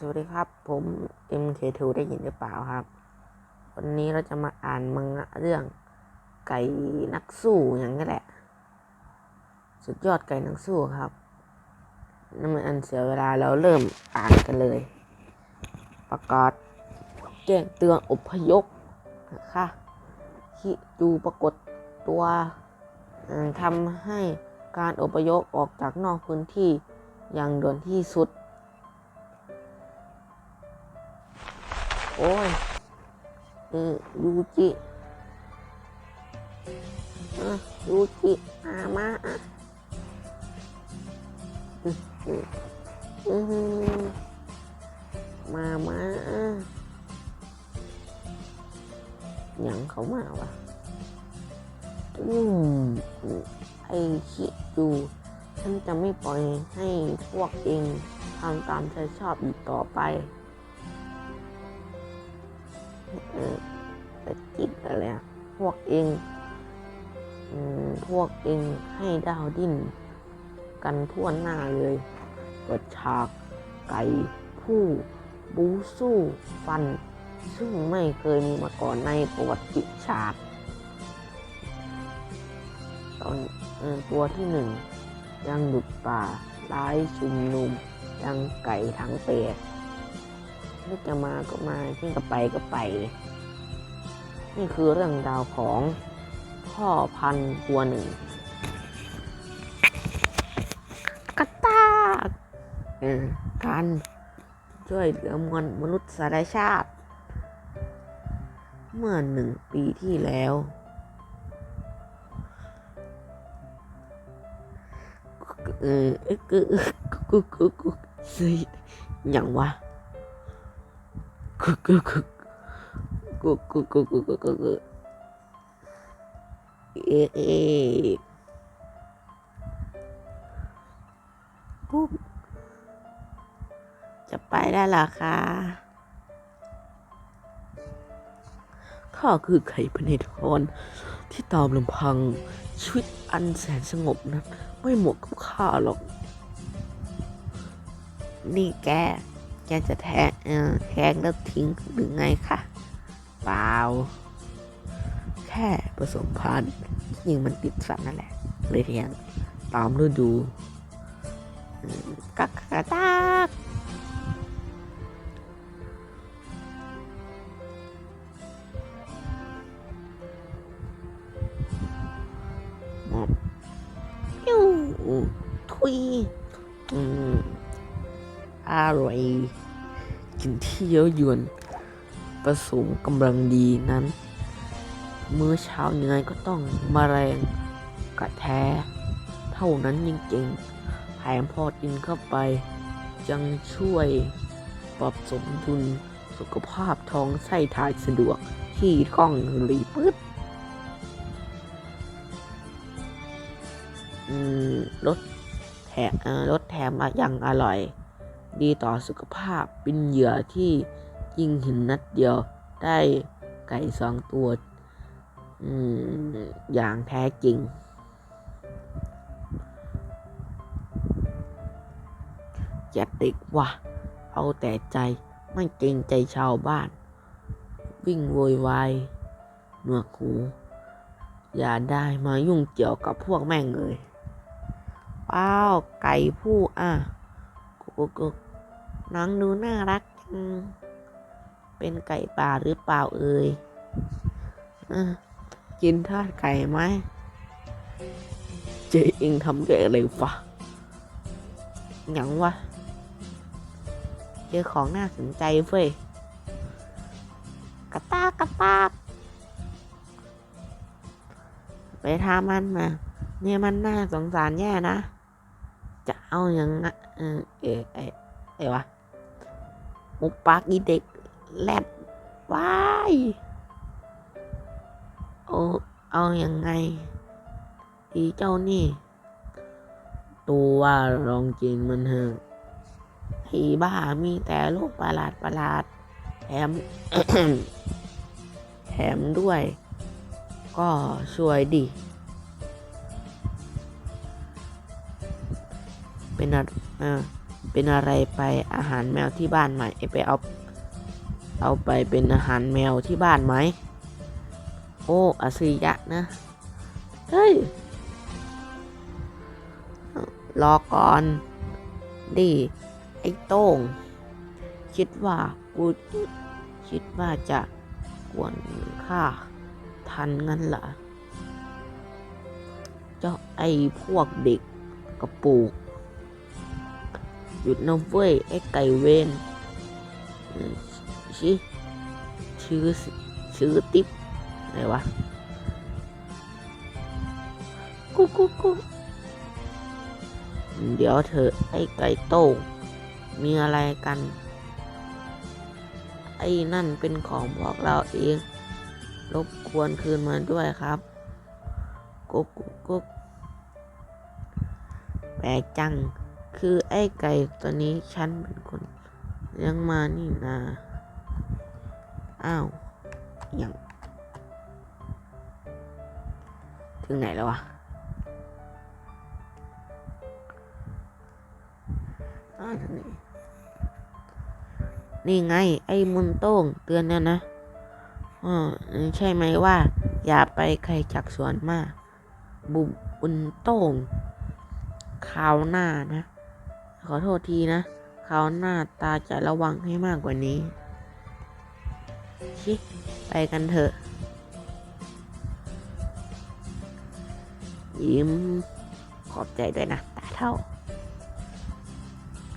สวัสดีครับผม MK2 ได้ยินหรือเปล่าครับ วันนี้เราจะมาอ่านมังงะเรื่องไก่นักสู้อย่างนี้แหละ สุดยอดไก่นักสู้ครับนั่นมันอันเสียเวลาเราเริ่มอ่านกันเลย ประกาศแจ้งเตือนอพยพนะคะฮิจูปรากฏตัวทำให้การอพยพออกจากนอกพื้นที่อย่างด่วนที่สุด โอ้ยเออยูจิออยูจิมามาอะอืมอืมมามาอะหยังเขามาวะอืมไอคิจูฉันจะไม่ปล่อยให้พวกเองทำตามใจชอบอีกต่อไป เออแต่จิตอะไรอะพวกเองพวกเองให้ดาวดิ้น กันทั่วหน้าเลยเปิดฉากไก่ผู้บูสู้ฟัน ซึ่งไม่เคยมีมาก่อนในประวัติศาสตร์ตอนตัวที่หนึ่งยังหลุดป่าร้ายชุมนุมยังไก่ทั้งเป็ด นึกจะมาก็มาที่ก็ไปก็ไปนี่คือเรื่องราวของพ่อพันธุ์ตัวหนึ่งกระตากเออการช่วยเหลือมวลมนุษยชาติ เมื่อหนึ่งปีที่แล้ว เออเออกูกูกูกูเฮ้ยอย่างวะ กูกูกูกูกูกูกูเอ๊กูจะไปได้หรอคะข้าคือไข่พเนธรที่ตามลำพังชีวิตอันแสนสงบนั้น ไม่หมดกับข้าหรอก นี่แก แกจะแทงเออแทงแล้วทิ้งหรือไงคะเปล่า แค่ผสมพันธุ์ยิงมันติดสัตว์นั่นแหละ เลยแทงตามฤดูกักกะตาก ร่อยกินที่เยอะยวนผสมกำลังดีนั้น มื้อเช้ายังไงก็ต้องมาแรงกะแท้ เท่านั้นจริงๆแถมพอกินเข้าไปยังช่วยปรับสมดุลสุขภาพท้องไส้ถ่ายสะดวกที่กล้องรีปึ๊ดรสแถมเอ่อรสแถมมาอย่างอร่อย ดีต่อสุขภาพเป็นเหยื่อที่ยิงหินนัดเดียวได้ไก่สองตัวอย่างแท้จริง อย่าติดว่ะ เอาแต่ใจไม่เกรงใจชาวบ้าน วิ่งโวยวายหนวกหู อย่าได้มายุ่งเกี่ยวกับพวกแม่งเลยว้าว ไก่ผู้อะกุกกุก น้องดูน่ารักจังเป็นไก่ป่าหรือเปล่าเอ่ยอกินทอดไก่ไหมเจ๊เองทำด้วยอะไรฟะหยังวะเจอของน่าสนใจเฟ้ยกระตากกระตากไปทามันมาเนี่ยมันน่าสงสารแย่นะ จะเอาอย่างงะเออเออเออเออวะ มุกปากอีเด็กแรดว้ายโอ้เอาอย่างไง อีเจ้านี่ ตัวว่าลองกินมันเถอะผีบ้ามีแต่โรคประหลาดประหลาดแถมแถมด้วย ก็ช่วยดิ เป็นอะไรอ่า เป็นอะไรไปอาหารแมวที่บ้านไหมไปเอาเอาไปเป็นอาหารแมวที่บ้านไหม โอ้อาซิยะนะ เฮ้ย รอก่อน ดิ ไอ้โต้ง คิดว่ากูคิดว่าจะกวนข้าทันงั้นเหรอเจ้าไอ้พวกเด็กกระปูก หยุดนะเว้ยไอ้ไก่เวนอืมชิชื่อชื่อติ๊บอะไรวะกุ๊กกุ๊กกุ๊กเดี๋ยวเธอไอ้ไก่โต้งมีอะไรกัน ไอ้นั่นเป็นของพวกเราเอง รบกวนคืนมาด้วยครับกุ๊กกุ๊กกุ๊กแปลกจัง คือไอ้ไก่ตัวนี้ฉันเป็นคนเลี้ยงมานี่นา อ้าว อย่าง ถึงไหนแล้ววะอ้าวถึงไหนนี่ไง ไอ้มุนโต้งเตือนแล้วนะอ๋อใช่ไหมว่า อย่าไปใครจักสวนมาก บุบุญโต้งคราวหน้านะ ขอโทษทีนะคราวหน้าตาจะระวังให้มากกว่านี้ ชิไปกันเถอะ ยิ้มขอบใจด้วยนะตาเท่า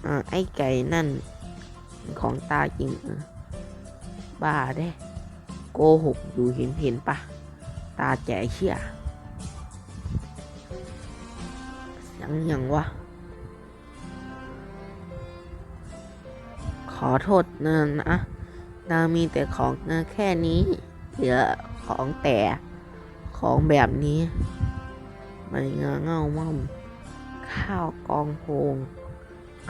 อไอ้ไก่นั่น ของตาจริงบ้าเด้ โกหกอยู่เห็นเห็นปะ ตาแจ๋เชี่ยเสียงย่างวะ ขอโทษนะนะตามีแต่ของแค่นี้ เหลือของแต่ของแบบนี้ไม่เงาเง่าม่อม ข้าวกองโพง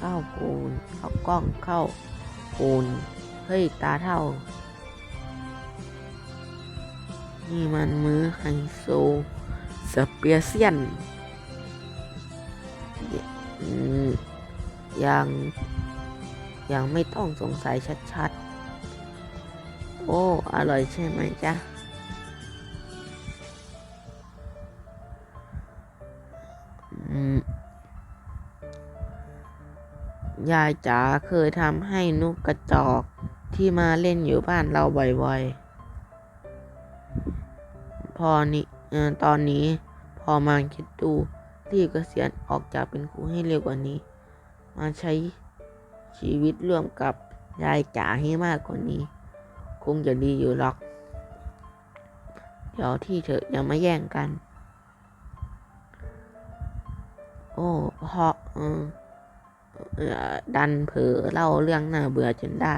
ข้าวโพนข้าวกล้องข้าวโพนเฮ้ยตาเท่า นี่มันมือไฮโซสเปียเซียนอืมยัง ยังไม่ต้องสงสัยชัดๆ โอ้ อร่อยใช่ไหมจ๊ะ ยายจ๋าเคยทำให้นุกกระจอกที่มาเล่นอยู่บ้านเราบ่อยๆ พอนี้เอตอนนี้พอมาคิดดูรีบเกษียณออกจากเป็นครูให้เร็วกว่านี้ มาใช้ ชีวิตร่วมกับยายจ๋าให้มากกว่านี้ คงจะดีอยู่หรอก เดี๋ยวที่เถอะอย่ามาแย่งกัน โอ้เพราะเออเอ่อดันเผลอเล่าเรื่องน่าเบื่อจนได้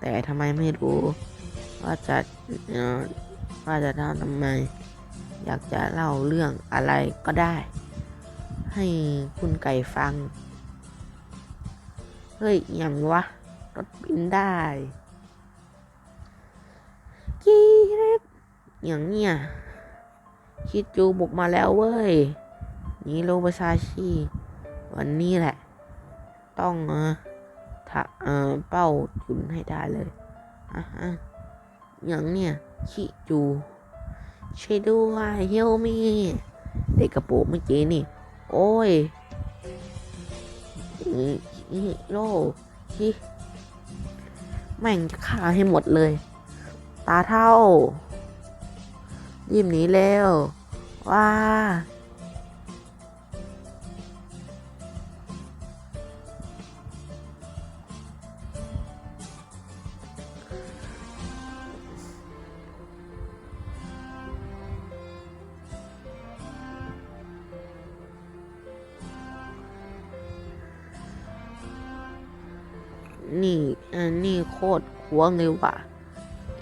แต่ทำไมไม่รู้ ว่าจะว่าจะทำทำไม อยากจะเล่าเรื่องอะไรก็ได้ ให้คุณไก่ฟัง เฮ้ยอย่างวะ รถบินได้กีเร็ดอย่างเนี้ยคิดจูบุกมาแล้วเว้ย นี่โรบาซาชิวันนี้แหละ ต้องเออถะเออเป้าจุนให้ได้เลยอะฮะอย่างเนี้ยชิจูช่วยด้วยเฮลมีเด็กกระโปรงเมื่อกี้นี่ โอ้ย อีอีโลชิแม่งจะฆ่าให้หมดเลย ตาเท่ารีบหนีเร็วว้า นี่อันนี่โคตรควงเลยว่ะ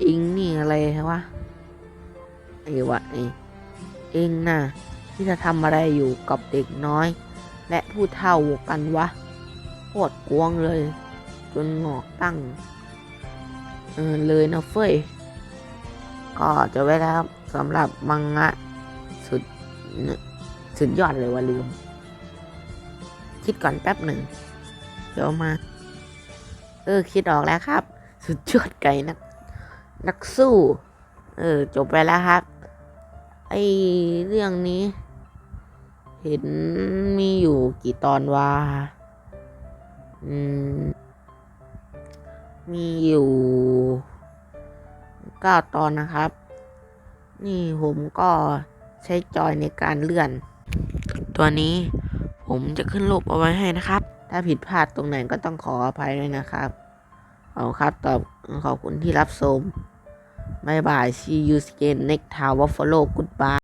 อิงนี่อะไรวะไอ้วะไอ้เองน่ะที่จะทำอะไรอยู่กับเด็กน้อย และผู้เฒ่ากันวะโคตรกวงเลย จนงอกตั้ง เออเลยนะเฟ้ยก็จะไว้แล้วครับสำหรับมังงะสุดสุดยอดเลยว่าลืม คิดก่อนแป๊บหนึ่ง เดี๋ยวมา เออ คิดออกแล้วครับ สุดยอดไก่นัก นักสู้ เออ จบไปแล้วครับ ไอเรื่องนี้ เห็นมีอยู่กี่ตอนวะอืม มีอยู่เก้าตอนนะครับ นี่ผมก็ใช้จอยในการเลื่อน ตัวนี้ผมจะขึ้นรูปเอาไว้ให้นะครับ ถ้าผิดพลาดตรงไหนก็ต้องขออภัยด้วยนะครับ เอาครับตอบขอบคุณที่รับชมบายบาย see you again next time follow goodbye